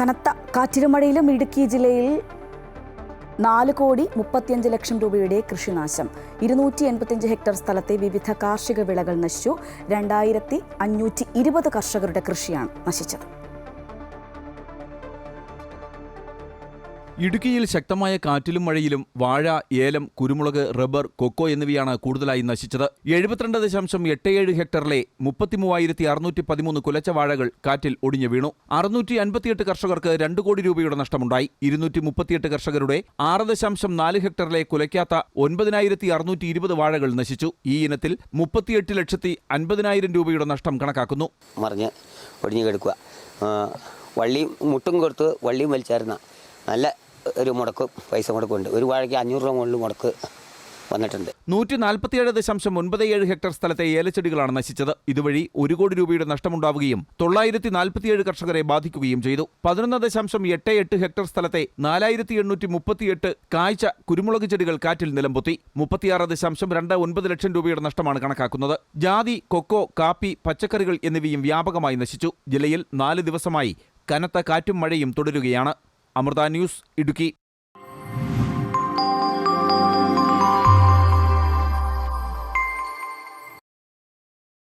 കനത്ത കാറ്റിലും മഴയിലും ഇടുക്കി ജില്ലയിൽ നാല് കോടി മുപ്പത്തിയഞ്ച് ലക്ഷം രൂപയുടെ കൃഷിനാശം. ഇരുന്നൂറ്റി എൺപത്തിയഞ്ച് ഹെക്ടർ സ്ഥലത്തെ വിവിധ കാർഷിക വിളകൾ നശിച്ചു. രണ്ടായിരത്തി അഞ്ഞൂറ്റി ഇരുപത് കർഷകരുടെ കൃഷിയാണ് നശിച്ചത്. ഇടുക്കിയിൽ ശക്തമായ കാറ്റിലും മഴയിലും വാഴ ഏലം കുരുമുളക് റബ്ബർ കൊക്കോ എന്നിവയാണ് കൂടുതലായി നശിച്ചത്. എഴുപത്തിരണ്ട് ദശാംശം എട്ട് ഏഴ് ഹെക്ടറിലെ മുപ്പത്തിമൂവായിരത്തി അറുന്നൂറ്റി പതിമൂന്ന് കുലച്ച വാഴകൾ കാറ്റിൽ ഒടിഞ്ഞു വീണു. അറുന്നൂറ്റി അൻപത്തിയെട്ട് കർഷകർക്ക് രണ്ട് കോടി രൂപയുടെ നഷ്ടമുണ്ടായി. ഇരുന്നൂറ്റി മുപ്പത്തിയെട്ട് കർഷകരുടെ ആറ് ദശാംശം നാല് ഹെക്ടറിലെ കുലയ്ക്കാത്ത ഒൻപതിനായിരത്തി അറുന്നൂറ്റി ഇരുപത് വാഴകൾ നശിച്ചു. ഈ ഇനത്തിൽ മുപ്പത്തിയെട്ട് ലക്ഷത്തി അൻപതിനായിരം രൂപയുടെ നഷ്ടം കണക്കാക്കുന്നു. വള്ളിയും മുട്ടും കൊടുത്ത് വള്ളിയും വലിച്ചായിരുന്ന നല്ല ഒരു മുടക്ക് പൈസ മുടക്കുണ്ട്. ഒരു വാഴയ്ക്ക് അഞ്ഞൂറ് രൂപ മുകളിൽ മുടക്ക് വന്നിട്ടുണ്ട്. നൂറ്റി നാൽപ്പത്തിയേഴ് ദശാംശം ഒൻപത് ഏഴ് ഹെക്ടർ സ്ഥലത്തെ ഏലച്ചെടികളാണ് നശിച്ചത്. ഇതുവഴി ഒരു കോടി രൂപയുടെ നഷ്ടമുണ്ടാവുകയും തൊള്ളായിരത്തി നാൽപ്പത്തിയേഴ് കർഷകരെ ബാധിക്കുകയും ചെയ്തു. പതിനൊന്ന് ദശാംശം എട്ട് എട്ട് ഹെക്ടർ സ്ഥലത്തെ നാലായിരത്തി എണ്ണൂറ്റി മുപ്പത്തിയെട്ട് കാഴ്ച കുരുമുളക് ചെടികൾ കാറ്റിൽ നിലംപൊത്തി. മുപ്പത്തിയാറ് ദശാംശം രണ്ട് ഒൻപത് ലക്ഷം രൂപയുടെ നഷ്ടമാണ് കണക്കാക്കുന്നത്. ജാതി കൊക്കോ കാപ്പി പച്ചക്കറികൾ എന്നിവയും വ്യാപകമായി നശിച്ചു. ജില്ലയിൽ നാല് ദിവസമായി കനത്ത കാറ്റും മഴയും തുടരുകയാണ്. അമൃത ന്യൂസ് ഇടുക്കി